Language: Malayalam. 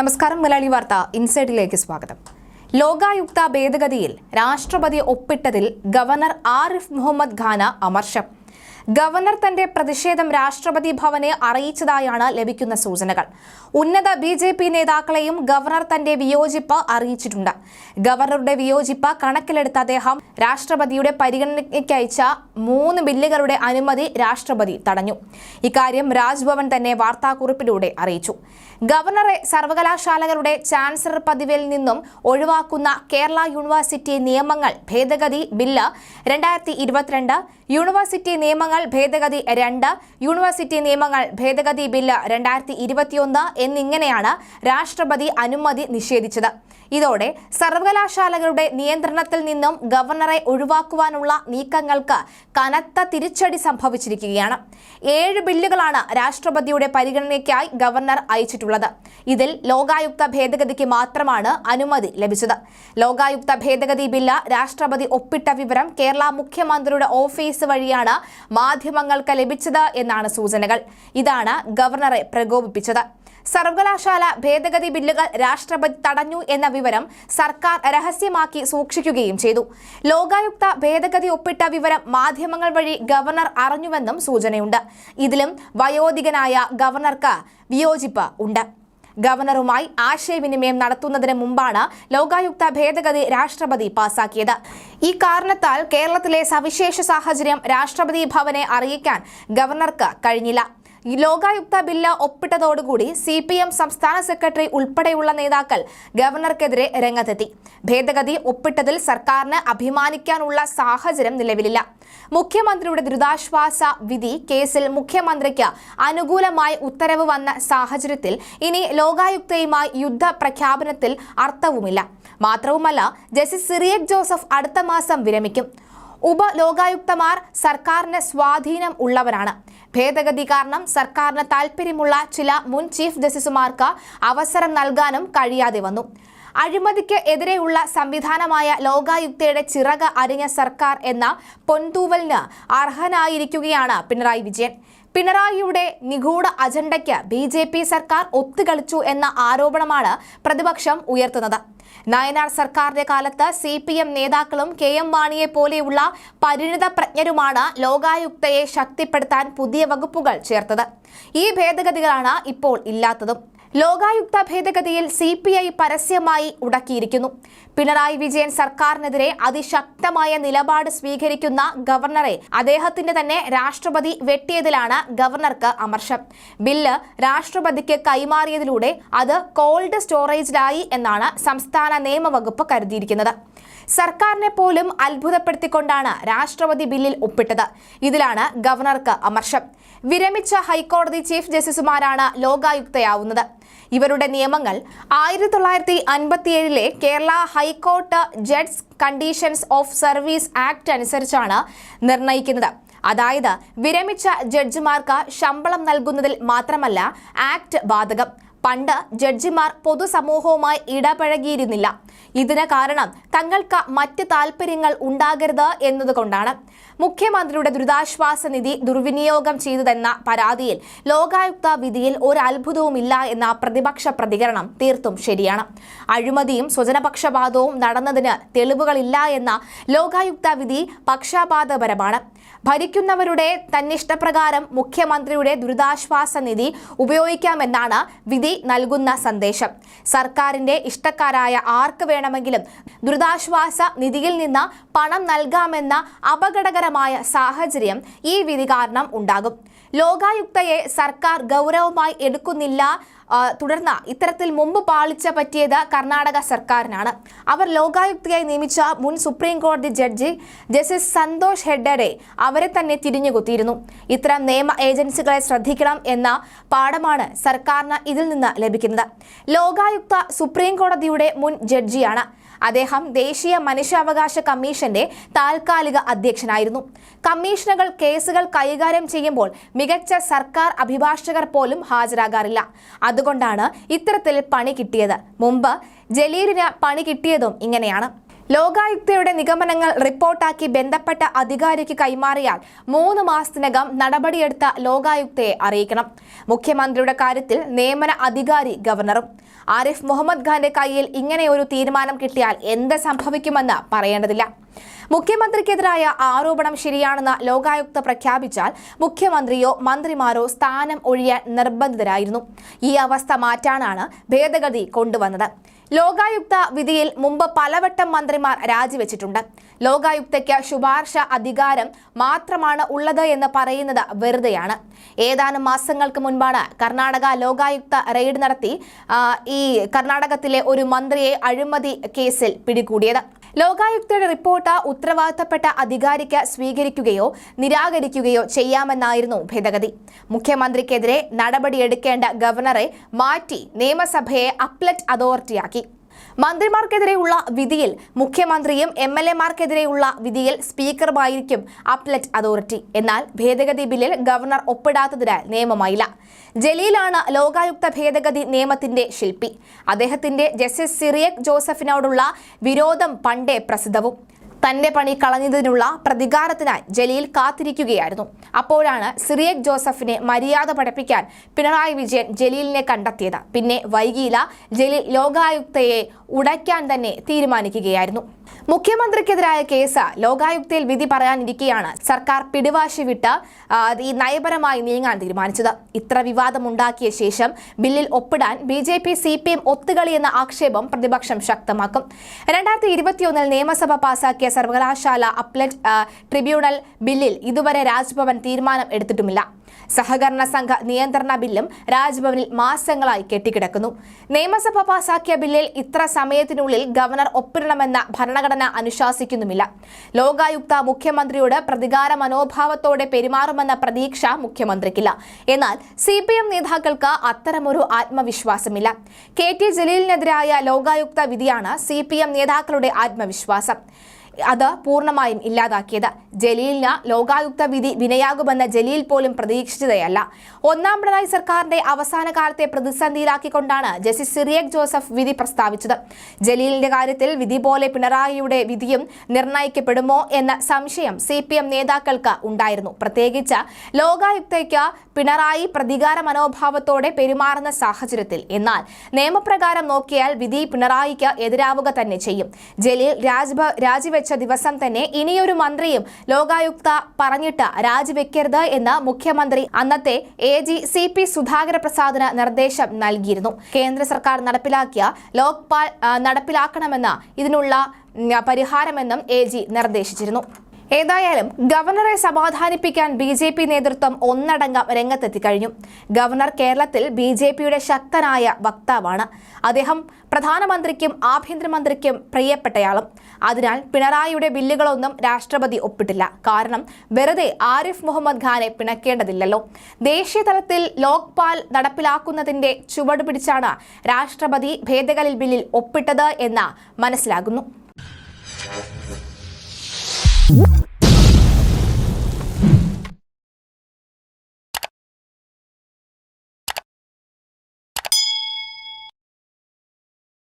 നമസ്കാരം മലയാളി വാർത്ത ഇൻസൈഡിലേക്ക് സ്വാഗതം. ലോകായുക്ത ഭേദഗതിയിൽ രാഷ്ട്രപതി ഒപ്പിട്ടതിൽ ഗവർണർ ആരിഫ് മുഹമ്മദ് ഖാന അമർഷം. ഗവർണർ തന്റെ പ്രതിഷേധം രാഷ്ട്രപതി ഭവനെ അറിയിച്ചതായാണ് ലഭിക്കുന്ന സൂചനകൾ. ഉന്നത ബി ജെ പി നേതാക്കളെയും ഗവർണർ തന്റെ വിയോജിപ്പ് അറിയിച്ചിട്ടുണ്ട്. ഗവർണറുടെ വിയോജിപ്പ് കണക്കിലെടുത്ത അദ്ദേഹം രാഷ്ട്രപതിയുടെ പരിഗണനയ്ക്ക് അയച്ച മൂന്ന് ബില്ലുകളുടെ അനുമതി രാഷ്ട്രപതി തടഞ്ഞു. ഇക്കാര്യം രാജ്ഭവൻ തന്നെ വാർത്താക്കുറിപ്പിലൂടെ അറിയിച്ചു. ഗവർണറെ സർവകലാശാലകളുടെ ചാൻസലർ പദവിയിൽ നിന്നും ഒഴിവാക്കുന്ന കേരള യൂണിവേഴ്സിറ്റി നിയമങ്ങൾ ഭേദഗതി ബില്ല് രണ്ടായിരത്തി യൂണിവേഴ്സിറ്റി നിയമങ്ങൾ ഭേദഗതി രണ്ട് യൂണിവേഴ്സിറ്റി നിയമങ്ങൾ ഭേദഗതി ബില്ല് രണ്ടായിരത്തി ഇരുപത്തിയൊന്ന് എന്നിങ്ങനെയാണ് രാഷ്ട്രപതി അനുമതി നിഷേധിച്ചത്. ഇതോടെ സർവകലാശാലകളുടെ നിയന്ത്രണത്തിൽ നിന്നും ഗവർണറെ ഒഴിവാക്കുവാനുള്ള നീക്കങ്ങൾക്ക് കനത്ത തിരിച്ചടി സംഭവിച്ചിരിക്കുകയാണ്. ഏഴ് ബില്ലുകളാണ് രാഷ്ട്രപതിയുടെ പരിഗണനയ്ക്കായി ഗവർണർ അയച്ചിട്ടുള്ളത്. ഇതിൽ ലോകായുക്ത ഭേദഗതിക്ക് മാത്രമാണ് അനുമതി ലഭിച്ചത്. ലോകായുക്ത ഭേദഗതി ബില്ല് രാഷ്ട്രപതി ഒപ്പിട്ട വിവരം കേരള മുഖ്യമന്ത്രിയുടെ ഓഫീസ് വഴിയാണ് മാധ്യമങ്ങൾക്ക് ലഭിച്ചത് എന്നാണ് സൂചനകൾ. ഇതാണ് ഗവർണറെ പ്രകോപിപ്പിച്ചത്. സർവകലാശാല ഭേദഗതി ബില്ലുകൾ രാഷ്ട്രപതി തടഞ്ഞു എന്ന വിവരം സർക്കാർ രഹസ്യമാക്കി സൂക്ഷിക്കുകയും ചെയ്തു. ലോകായുക്ത ഭേദഗതി ഒപ്പിട്ട വിവരം മാധ്യമങ്ങൾ വഴി ഗവർണർ അറിഞ്ഞുവെന്നും സൂചനയുണ്ട്. ഇതിലും വയോധികനായ ഗവർണർക്ക് വിയോജിപ്പ് ഉണ്ട്. ഗവർണറുമായി ആശയവിനിമയം നടത്തുന്നതിന് മുമ്പാണ് ലോകായുക്ത ഭേദഗതി രാഷ്ട്രപതി പാസാക്കിയത്. ഈ കാരണത്താൽ കേരളത്തിലെ സവിശേഷ സാഹചര്യം രാഷ്ട്രപതി ഭവനെ അറിയിക്കാൻ ഗവർണർക്ക് കഴിഞ്ഞില്ല. ലോകായുക്ത ബില്ല് ഒപ്പിട്ടതോടുകൂടി സി പി എം സംസ്ഥാന സെക്രട്ടറി ഉൾപ്പെടെയുള്ള നേതാക്കൾ ഗവർണർക്കെതിരെ രംഗത്തെത്തി. ഭേദഗതി ഒപ്പിട്ടതിൽ സർക്കാരിന് അഭിമാനിക്കാനുള്ള സാഹചര്യം നിലവിലില്ല. മുഖ്യമന്ത്രിയുടെ ദുരിതാശ്വാസ വിധി കേസിൽ മുഖ്യമന്ത്രിക്ക് അനുകൂലമായി ഉത്തരവ് വന്ന സാഹചര്യത്തിൽ ഇനി ലോകായുക്തയുമായി യുദ്ധ പ്രഖ്യാപനത്തിൽ അർത്ഥവുമില്ല. മാത്രവുമല്ല ജസ്റ്റിസ് സിറിയക് ജോസഫ് അടുത്ത മാസം വിരമിക്കും. ഉപലോകായുക്തമാർ സർക്കാരിന് സ്വാധീനം ഉള്ളവരാണ്. ഭേദഗതി കാരണം സർക്കാരിന് താൽപ്പര്യമുള്ള ചില മുൻ ചീഫ് ജസ്റ്റിസുമാർക്ക് അവസരം നൽകാനും കഴിയാതെ വന്നു. അഴിമതിക്ക് എതിരെയുള്ള സംവിധാനമായ ലോകായുക്തയുടെ ചിറക് അരിഞ്ഞ സർക്കാർ എന്ന പൊൻതൂവലിന് അർഹനായിരിക്കുകയാണ് പിണറായി വിജയൻ. പിണറായിയുടെ നിഗൂഢ അജണ്ടയ്ക്ക് ബി ജെ പി സർക്കാർ ഒത്തുകളിച്ചു എന്ന ആരോപണമാണ് പ്രതിപക്ഷം ഉയർത്തുന്നത്. നയനാർ സർക്കാരിന്റെ കാലത്ത് സി പി എം നേതാക്കളും കെ എം മാണിയെ പോലെയുള്ള പരിണിത പ്രജ്ഞരുമാണ് ലോകായുക്തയെ ശക്തിപ്പെടുത്താൻ പുതിയ വകുപ്പുകൾ ചേർത്തത്. ഈ ഭേദഗതികളാണ് ഇപ്പോൾ ഇല്ലാത്തതും. ലോകായുക്ത ഭേദഗതിയിൽ സി പി ഐ പരസ്യമായി ഉടക്കിയിരിക്കുന്നു. പിണറായി വിജയൻ സർക്കാരിനെതിരെ അതിശക്തമായ നിലപാട് സ്വീകരിക്കുന്ന ഗവർണറെ അദ്ദേഹത്തിന്റെ തന്നെ രാഷ്ട്രപതി വെട്ടിയതിലാണ് ഗവർണർക്ക് അമർഷം. ബില്ല് രാഷ്ട്രപതിക്ക് കൈമാറിയതിലൂടെ അത് കോൾഡ് സ്റ്റോറേജിലായി എന്നാണ് സംസ്ഥാന നിയമവകുപ്പ് കരുതിയിരിക്കുന്നത്. സർക്കാരിനെ പോലും അത്ഭുതപ്പെടുത്തിക്കൊണ്ടാണ് രാഷ്ട്രപതി ബില്ലിൽ ഒപ്പിട്ടത്. ഇതിലാണ് ഗവർണർക്ക് അമർഷം. വിരമിച്ച ഹൈക്കോടതി ചീഫ് ജസ്റ്റിസുമാരാണ് ലോകായുക്തയാവുന്നത്. ഇവരുടെ നിയമങ്ങൾ ആയിരത്തി തൊള്ളായിരത്തി അൻപത്തിയേഴിലെ Kerala high court judges conditions of service act അനുസരിച്ചാണ് നിർണയിക്കുന്നത് അതായത് വിരമിച്ച ജഡ്ജിമാർക്ക് ശമ്പളം നൽകുന്നതിൽ മാത്രമല്ല ആക്ട് ബാധകം. പണ്ട് ജഡ്ജിമാർ പൊതുസമൂഹവുമായി ഇടപഴകിയിരുന്നില്ല. ഇതിന് കാരണം തങ്ങൾക്ക് മറ്റ് താല്പര്യങ്ങൾ ഉണ്ടാകരുത് എന്നതുകൊണ്ടാണ്. മുഖ്യമന്ത്രിയുടെ ദുരിതാശ്വാസ നിധി ദുർവിനിയോഗം ചെയ്തതെന്ന പരാതിയിൽ ലോകായുക്ത വിധിയിൽ ഒരു അത്ഭുതവുമില്ല എന്ന പ്രതിപക്ഷ പ്രതികരണം തീർത്തും ശരിയാണ്. അഴിമതിയും സ്വജനപക്ഷപാതവും നടന്നതിന് തെളിവുകളില്ല എന്ന ലോകായുക്ത വിധി പക്ഷപാതപരമാണ്. ഭരിക്കുന്നവരുടെ തന്നിഷ്ടപ്രകാരം മുഖ്യമന്ത്രിയുടെ ദുരിതാശ്വാസ നിധി ഉപയോഗിക്കാമെന്നാണ് വിധി നൽകുന്ന സന്ദേശം. സർക്കാരിന്റെ ഇഷ്ടക്കാരായ ആർക്ക് വേണമെങ്കിലും ദുരിതാശ്വാസ നിധിയിൽ നിന്ന് പണം നൽകാമെന്ന അപകടകരമായ സാഹചര്യം ഈ വിധി കാരണം ഉണ്ടാകും. ലോകായുക്തയെ സർക്കാർ ഗൗരവമായി എടുക്കുന്നില്ല തുടർന്ന് ഇത്തരത്തിൽ മുമ്പ് പാളിച്ച പറ്റിയത് കർണാടക സർക്കാരിനാണ്. അവർ ലോകായുക്തയായി നിയമിച്ച മുൻ സുപ്രീം കോടതി ജഡ്ജി ജസ്റ്റിസ് സന്തോഷ് ഹെഡ്ഡറെ അവരെ തന്നെ തിരിഞ്ഞുകുത്തിയിരുന്നു. ഇത്തരം നിയമ ഏജൻസികളെ ശ്രദ്ധിക്കണം എന്ന പാഠമാണ് സർക്കാരിന് ഇതിൽ നിന്ന് ലഭിക്കുന്നത്. ലോകായുക്ത സുപ്രീം കോടതിയുടെ മുൻ ജഡ്ജിയാണ്. അദ്ദേഹം ദേശീയ മനുഷ്യാവകാശ കമ്മീഷന്റെ താൽക്കാലിക അധ്യക്ഷനായിരുന്നു. കമ്മീഷനുകൾ കേസുകൾ കൈകാര്യം ചെയ്യുമ്പോൾ മികച്ച സർക്കാർ അഭിഭാഷകർ പോലും ഹാജരാകാറില്ല. അതുകൊണ്ടാണ് ഇത്തരത്തിൽ പണി കിട്ടിയത്. മുമ്പ് ജലീലിന് പണി കിട്ടിയതും ഇങ്ങനെയാണ്. ലോകായുക്തയുടെ നിഗമനങ്ങൾ റിപ്പോർട്ടാക്കി ബന്ധപ്പെട്ട അധികാരിക്ക് കൈമാറിയാൽ മൂന്ന് മാസത്തിനകം നടപടിയെടുത്ത ലോകായുക്തയെ അറിയിക്കണം. മുഖ്യമന്ത്രിയുടെ കാര്യത്തിൽ നിയമന അധികാരി ഗവർണറും. ആരിഫ് മുഹമ്മദ് ഖാന്റെ കയ്യിൽ ഇങ്ങനെ ഒരു തീരുമാനം കിട്ടിയാൽ എന്ത് സംഭവിക്കുമെന്ന് പറയേണ്ടതില്ല. മുഖ്യമന്ത്രിക്കെതിരായ ആരോപണം ശരിയാണെന്ന് ലോകായുക്ത പ്രഖ്യാപിച്ചാൽ മുഖ്യമന്ത്രിയോ മന്ത്രിമാരോ സ്ഥാനം ഒഴിയാൻ നിർബന്ധിതരായിരുന്നു. ഈ അവസ്ഥ മാറ്റാനാണ് ഭേദഗതി കൊണ്ടുവന്നത്. ലോകായുക്ത വിധിയിൽ മുമ്പ് പലവട്ടം മന്ത്രിമാർ രാജിവെച്ചിട്ടുണ്ട്. ലോകായുക്തയ്ക്ക് ശുപാർശ അധികാരം മാത്രമാണ് ഉള്ളത് എന്ന് പറയുന്നത് വെറുതെയാണ്. ഏതാനും മാസങ്ങൾക്ക് മുൻപാണ് കർണാടക ലോകായുക്ത റെയ്ഡ് നടത്തി ഈ കർണാടകത്തിലെ ഒരു മന്ത്രിയെ അഴിമതി കേസിൽ പിടികൂടിയത്. ലോകായുക്തയുടെ റിപ്പോർട്ട് ഉത്തരവാദിത്തപ്പെട്ട അധികാരിക്ക് സ്വീകരിക്കുകയോ നിരാകരിക്കുകയോ ചെയ്യാമെന്നായിരുന്നു ഭേദഗതി. മുഖ്യമന്ത്രിക്കെതിരെ നടപടിയെടുക്കേണ്ട ഗവർണറെ മാറ്റി നിയമസഭയെ അപ്ലറ്റ് അതോറിറ്റിയാക്കി. മന്ത്രിമാർക്കെതിരെയുള്ള വിധിയിൽ മുഖ്യമന്ത്രിയും എം എൽ എമാർക്കെതിരെയുള്ള വിധിയിൽ സ്പീക്കറുമായിരിക്കും അപ്ലറ്റ് അതോറിറ്റി. എന്നാൽ ഭേദഗതി ബില്ലിൽ ഗവർണർ ഒപ്പിടാത്തതിനാൽ നിയമമായില്ല. ജലീലാണ് ലോകായുക്ത ഭേദഗതി നിയമത്തിന്റെ ശില്പി. അദ്ദേഹത്തിന്റെ ജസ്റ്റിസ് സിറിയക് ജോസഫിനോടുള്ള വിരോധം പണ്ടേ പ്രസിദ്ധവും. തന്റെ പണി കളഞ്ഞതിനുള്ള പ്രതികാരത്തിനായി ജലീൽ കാത്തിരിക്കുകയായിരുന്നു. അപ്പോഴാണ് സിറിയക് ജോസഫിനെ മര്യാദ പഠിപ്പിക്കാൻ പിണറായി വിജയൻ ജലീലിനെ കണ്ടെത്തിയത്. പിന്നെ വൈകിയില്ല ജലീൽ ലോകായുക്തയെ ഉടയ്ക്കാൻ തന്നെ തീരുമാനിക്കുകയായിരുന്നു. മുഖ്യമന്ത്രിക്കെതിരായ കേസ് ലോകായുക്തയിൽ വിധി പറയാനിരിക്കെയാണ് സർക്കാർ പിടിവാശി വിട്ട് ഈ നയപരമായി നീങ്ങാൻ തീരുമാനിച്ചത്. ഇത്ര വിവാദമുണ്ടാക്കിയ ശേഷം ബില്ലിൽ ഒപ്പിടാൻ B J P C P M ഒത്തുകളി എന്ന ആക്ഷേപം പ്രതിപക്ഷം ശക്തമാക്കും. രണ്ടായിരത്തി ഇരുപത്തിയൊന്നിൽ നിയമസഭ പാസാക്കിയ സർവകലാശാല അപ്ലറ്റ് ട്രിബ്യൂണൽ ബില്ലിൽ ഇതുവരെ രാജ്ഭവൻ തീരുമാനം എടുത്തിട്ടുമില്ല. സഹകരണ സംഘ നിയന്ത്രണ ബില്ലും രാജ്ഭവനിൽ മാസങ്ങളായി കെട്ടിക്കിടക്കുന്നു. നിയമസഭ പാസാക്കിയ ബില്ലിൽ ഇത്ര സമയത്തിനുള്ളിൽ ഗവർണർ ഒപ്പിടണമെന്ന ഭരണഘടന അനുശാസിക്കുന്നുമില്ല. ലോകായുക്ത മുഖ്യമന്ത്രിയോട് പ്രതികാര മനോഭാവത്തോടെ പെരുമാറുമെന്ന പ്രതീക്ഷ മുഖ്യമന്ത്രിക്കില്ല. എന്നാൽ സി നേതാക്കൾക്ക് അത്തരമൊരു ആത്മവിശ്വാസമില്ല. കെ ടി ജലീലിനെതിരായ ലോകായുക്ത വിധിയാണ് സി നേതാക്കളുടെ ആത്മവിശ്വാസം. അത് പൂർണമായും ഇല്ലാതാക്കിയത്. ജലീലിന് ലോകായുക്ത വിധി വിനയാകുമെന്ന് ജലീൽ പോലും പ്രതീക്ഷിച്ചതേയല്ല. ഒന്നാം പിണറായി സർക്കാരിന്റെ അവസാന കാലത്തെ പ്രതിസന്ധിയിലാക്കിക്കൊണ്ടാണ് ജസ്റ്റിസ് സിറിയക് ജോസഫ് വിധി പ്രസ്താവിച്ചത്. ജലീലിന്റെ കാര്യത്തിൽ വിധി പോലെ പിണറായിയുടെ വിധിയും നിർണയിക്കപ്പെടുമോ എന്ന സംശയം സി നേതാക്കൾക്ക് ഉണ്ടായിരുന്നു. പ്രത്യേകിച്ച് ലോകായുക്തയ്ക്ക് പിണറായി പ്രതികാര മനോഭാവത്തോടെ പെരുമാറുന്ന സാഹചര്യത്തിൽ. എന്നാൽ നിയമപ്രകാരം നോക്കിയാൽ വിധി പിണറായിക്ക് എതിരാവുക തന്നെ ചെയ്യും. ജലീൽ രാജ്ഭ രാജിവെച്ച ദിവസം തന്നെ ഇനിയൊരു മന്ത്രിയും ലോകായുക്ത പറഞ്ഞിട്ട് രാജിവെക്കരുത് എന്ന് മുഖ്യമന്ത്രി അന്നത്തെ A G C P Sudhakara പ്രസാദിന് നിർദ്ദേശം നൽകിയിരുന്നു. കേന്ദ്ര സർക്കാർ നടപ്പിലാക്കിയ ലോക്പാൽ നടപ്പിലാക്കണമെന്ന് ഇതിനുള്ള പരിഹാരമെന്നും എ ജി നിർദ്ദേശിച്ചിരുന്നു. ഏതായാലും ഗവർണറെ സമാധാനിപ്പിക്കാൻ ബി ജെ പി നേതൃത്വം ഒന്നടങ്കം രംഗത്തെത്തിക്കഴിഞ്ഞു ഗവർണർ കേരളത്തിൽ ബി ജെ പിയുടെ ശക്തനായ വക്താവാണ്. അദ്ദേഹം പ്രധാനമന്ത്രിക്കും ആഭ്യന്തരമന്ത്രിക്കും പ്രിയപ്പെട്ടയാളും. അതിനാൽ പിണറായിയുടെ ബില്ലുകളൊന്നും രാഷ്ട്രപതി ഒപ്പിട്ടില്ല. കാരണം വെറുതെ ആരിഫ് മുഹമ്മദ് ഖാനെ പിണക്കേണ്ടതില്ലല്ലോ. ദേശീയ തലത്തിൽ ലോക്പാൽ നടപ്പിലാക്കുന്നതിന്റെ ചുവടുപിടിച്ചാണ് രാഷ്ട്രപതി ഭേദഗതി ബില്ലിൽ ഒപ്പിട്ടത് എന്ന് മനസ്സിലാകുന്നു. Whoop!